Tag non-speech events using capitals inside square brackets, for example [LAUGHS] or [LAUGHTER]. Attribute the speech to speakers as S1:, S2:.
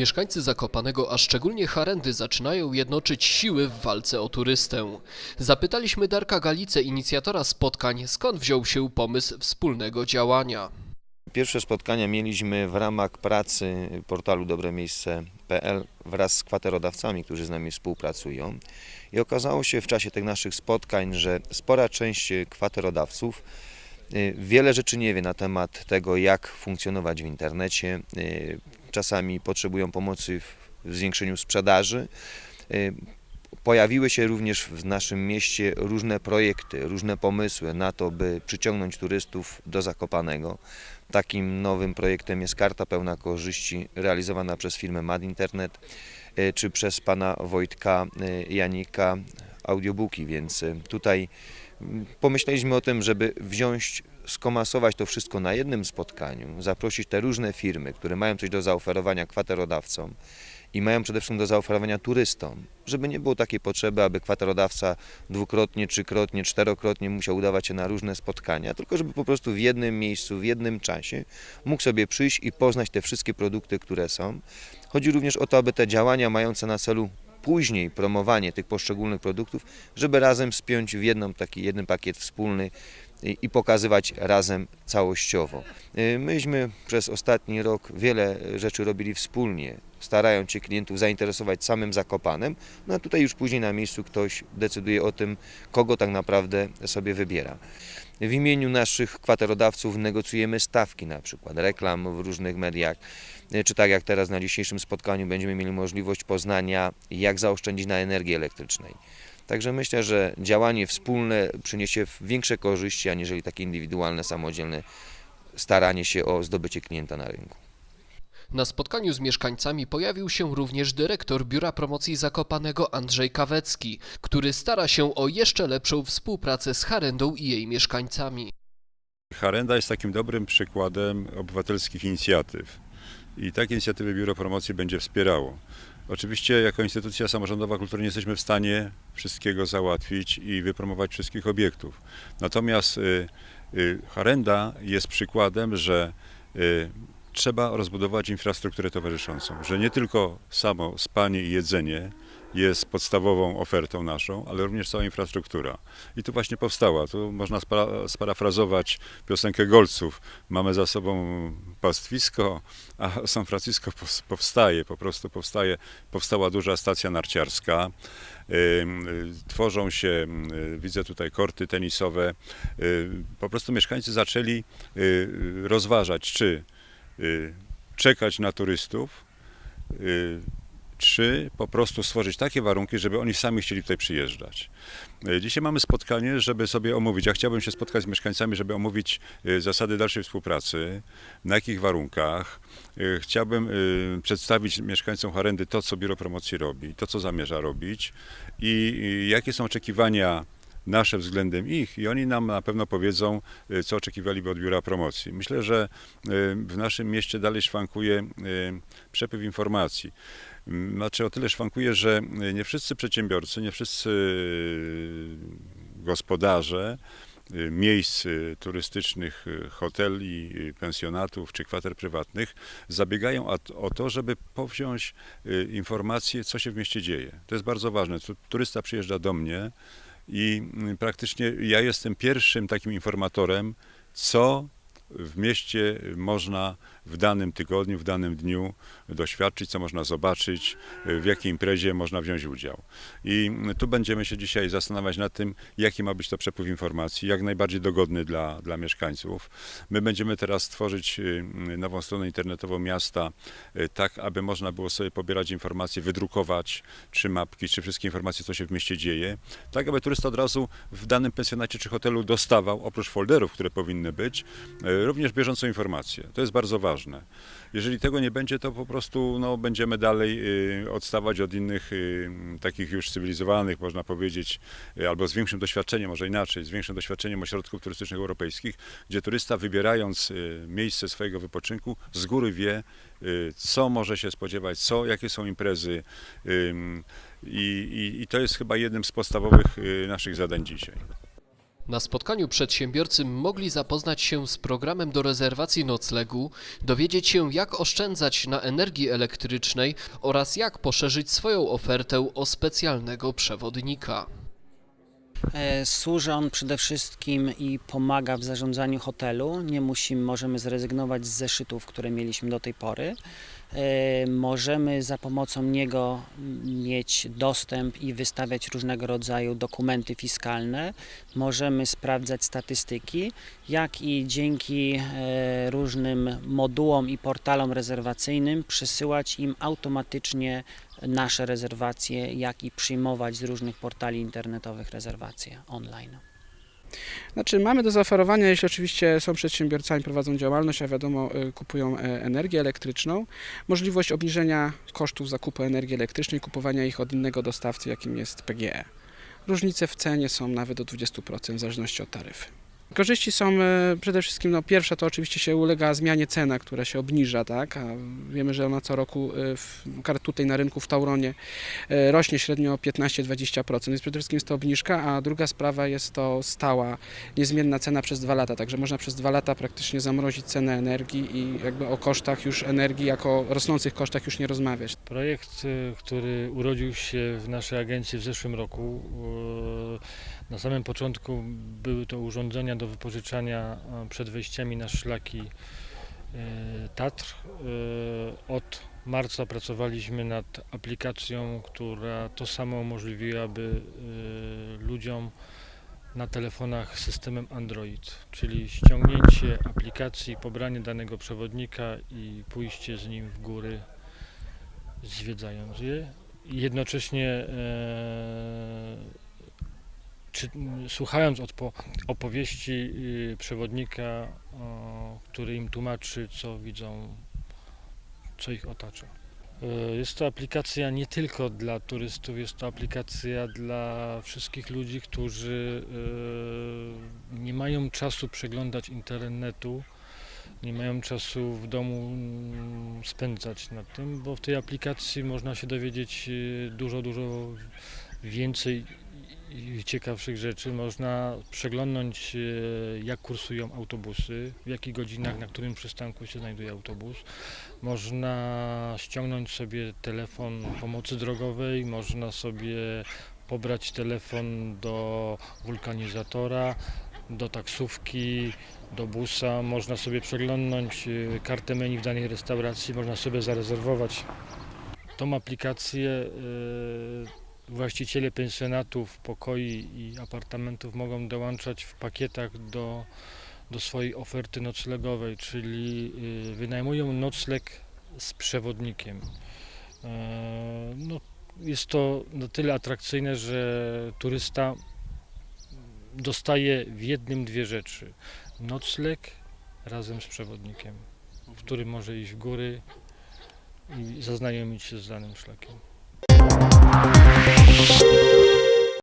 S1: Mieszkańcy Zakopanego, a szczególnie Harendy, zaczynają jednoczyć siły w walce o turystę. Zapytaliśmy Darka Galicę, inicjatora spotkań, skąd wziął się pomysł wspólnego działania.
S2: Pierwsze spotkania mieliśmy w ramach pracy portalu dobremiejsce.pl wraz z kwaterodawcami, którzy z nami współpracują. I okazało się w czasie tych naszych spotkań, że spora część kwaterodawców y, wiele rzeczy nie wie na temat tego, jak funkcjonować w internecie. Y, Czasami potrzebują pomocy w zwiększeniu sprzedaży. Y, Pojawiły się również w naszym mieście różne projekty, różne pomysły na to, by przyciągnąć turystów do Zakopanego. Takim nowym projektem jest karta pełna korzyści realizowana przez firmę Mad Internet e, czy przez pana Wojtka e, Janika audiobooki, więc tutaj pomyśleliśmy o tym, żeby wziąć, skomasować to wszystko na jednym spotkaniu, zaprosić te różne firmy, które mają coś do zaoferowania kwaterodawcom i mają przede wszystkim do zaoferowania turystom, żeby nie było takiej potrzeby, aby kwaterodawca dwukrotnie, trzykrotnie, czterokrotnie musiał udawać się na różne spotkania, tylko żeby po prostu w jednym miejscu, w jednym czasie mógł sobie przyjść i poznać te wszystkie produkty, które są. Chodzi również o to, aby te działania mające na celu później promowanie tych poszczególnych produktów, żeby razem spiąć w jedną, taki jeden pakiet wspólny i, i pokazywać razem całościowo. Y, Myśmy przez ostatni rok wiele rzeczy robili wspólnie, starając się klientów zainteresować samym Zakopanem, no a tutaj już później na miejscu ktoś decyduje o tym, kogo tak naprawdę sobie wybiera. W imieniu naszych kwaterodawców negocjujemy stawki na przykład reklam w różnych mediach, y, czy tak jak teraz na dzisiejszym spotkaniu będziemy mieli możliwość poznania, jak zaoszczędzić na energii elektrycznej. Także myślę, że działanie wspólne przyniesie większe korzyści, aniżeli takie indywidualne, samodzielne staranie się o zdobycie klienta na rynku.
S1: Na spotkaniu z mieszkańcami pojawił się również dyrektor Biura Promocji Zakopanego Andrzej Kawecki, który stara się o jeszcze lepszą współpracę z Harendą i jej mieszkańcami.
S3: Harenda jest takim dobrym przykładem obywatelskich inicjatyw i takie inicjatywy Biuro Promocji będzie wspierało. Oczywiście jako instytucja samorządowa kultury nie jesteśmy w stanie wszystkiego załatwić i wypromować wszystkich obiektów. Natomiast y, y, Harenda jest przykładem, że y, trzeba rozbudować infrastrukturę towarzyszącą, że nie tylko samo spanie i jedzenie jest podstawową ofertą naszą, ale również cała infrastruktura. I tu właśnie powstała. Tu można spara- sparafrazować piosenkę Golców. Mamy za sobą pastwisko, a [LAUGHS] San Francisco powstaje, po prostu powstaje. Powstała duża stacja narciarska. Tworzą się, widzę tutaj korty tenisowe. Po prostu mieszkańcy zaczęli y, rozważać, czy czekać na turystów, y, czy po prostu stworzyć takie warunki, żeby oni sami chcieli tutaj przyjeżdżać. Y, Dzisiaj mamy spotkanie, żeby sobie omówić. Ja chciałbym się spotkać z mieszkańcami, żeby omówić y, zasady dalszej współpracy, na jakich warunkach. Y, Chciałbym y, przedstawić mieszkańcom Harendy to, co Biuro Promocji robi, to, co zamierza robić i jakie są oczekiwania nasze względem ich i oni nam na pewno powiedzą, y, co oczekiwaliby od biura promocji. Myślę, że y, w naszym mieście dalej szwankuje y, przepływ informacji. Mm, Znaczy o tyle szwankuje, że nie wszyscy przedsiębiorcy, nie wszyscy gospodarze miejsc turystycznych, hoteli, pensjonatów czy kwater prywatnych zabiegają o to, żeby powziąć informacje, co się w mieście dzieje. To jest bardzo ważne. Tu- Turysta przyjeżdża do mnie i mm, praktycznie ja jestem pierwszym takim informatorem, co w mieście można w danym tygodniu, w danym dniu doświadczyć, co można zobaczyć, w jakiej imprezie można wziąć udział. I tu będziemy się dzisiaj zastanawiać nad tym, jaki ma być to przepływ informacji, jak najbardziej dogodny dla, dla mieszkańców. My będziemy teraz tworzyć y, nową stronę internetową miasta, y, tak aby można było sobie pobierać informacje, wydrukować czy mapki, czy wszystkie informacje, co się w mieście dzieje, tak aby turysta od razu w danym pensjonacie czy hotelu dostawał, oprócz folderów, które powinny być, y, również bieżącą informację. To jest bardzo ważne. Jeżeli tego nie będzie, to po prostu no, będziemy dalej y, odstawać od innych y, takich już cywilizowanych, można powiedzieć, y, albo z większym doświadczeniem, może inaczej, z większym doświadczeniem ośrodków turystycznych europejskich, gdzie turysta wybierając miejsce swojego wypoczynku z góry wie, co może się spodziewać, co, jakie są imprezy. I, i, to jest chyba jednym z podstawowych naszych zadań dzisiaj.
S1: Na spotkaniu przedsiębiorcy mogli zapoznać się z programem do rezerwacji noclegu, dowiedzieć się jak oszczędzać na energii elektrycznej oraz jak poszerzyć swoją ofertę o specjalnego przewodnika.
S4: E, Służy on przede wszystkim i pomaga w zarządzaniu hotelu. Nie musimy, możemy zrezygnować z zeszytów, które mieliśmy do tej pory. E, Możemy za pomocą niego mieć dostęp i wystawiać różnego rodzaju dokumenty fiskalne. Możemy sprawdzać statystyki, jak i dzięki e, różnym modułom i portalom rezerwacyjnym przesyłać im automatycznie nasze rezerwacje, jak i przyjmować z różnych portali internetowych rezerwacje online.
S5: Znaczy mamy do zaoferowania, jeśli oczywiście są przedsiębiorcami, prowadzą działalność, a wiadomo y, kupują e, energię elektryczną, możliwość obniżenia kosztów zakupu energii elektrycznej, kupowania ich od innego dostawcy, jakim jest PGE. Różnice w cenie są nawet do 20% w zależności od taryfy. Korzyści są e, przede wszystkim, no pierwsza to oczywiście się ulega zmianie cena, która się obniża, tak, a wiemy, że ona co roku e, w, tutaj na rynku w Tauronie e, rośnie średnio o 15-20%, więc przede wszystkim jest to obniżka, a druga sprawa jest to stała, niezmienna cena przez dwa lata, także można przez dwa lata praktycznie zamrozić cenę energii i jakby o kosztach już energii, jako rosnących kosztach już nie rozmawiać.
S6: Projekt, który urodził się w naszej agencji w zeszłym roku, y, na samym początku były to urządzenia do wypożyczania y, przed wejściami na szlaki y, Tatr. Y, Od marca pracowaliśmy nad aplikacją, która to samo umożliwiłaby ludziom na telefonach systemem Android, czyli ściągnięcie aplikacji, pobranie danego przewodnika i pójście z nim w góry zwiedzając je. Jednocześnie e, czy, słuchając odpo, opowieści y, przewodnika, który im tłumaczy, co widzą, co ich otacza. E, Jest to aplikacja nie tylko dla turystów, jest to aplikacja dla wszystkich ludzi, którzy e, nie mają czasu przeglądać internetu, nie mają czasu w domu mm, spędzać nad tym, bo w tej aplikacji można się dowiedzieć y, dużo, dużo więcej i ciekawszych rzeczy. Można przeglądnąć, y, jak kursują autobusy, w jakich godzinach, na którym przystanku się znajduje autobus. Można ściągnąć sobie telefon pomocy drogowej, można sobie pobrać telefon do wulkanizatora, do taksówki, do busa, można sobie przeglądnąć y, kartę menu w danej restauracji, można sobie zarezerwować tą aplikację. y, Właściciele pensjonatów, pokoi i apartamentów mogą dołączać w pakietach do, do swojej oferty noclegowej, czyli y, wynajmują nocleg z przewodnikiem. E, No, jest to na tyle atrakcyjne, że turysta dostaje w jednym dwie rzeczy nocleg razem z przewodnikiem, w którym może iść w góry i zaznajomić się z danym szlakiem. Thank you.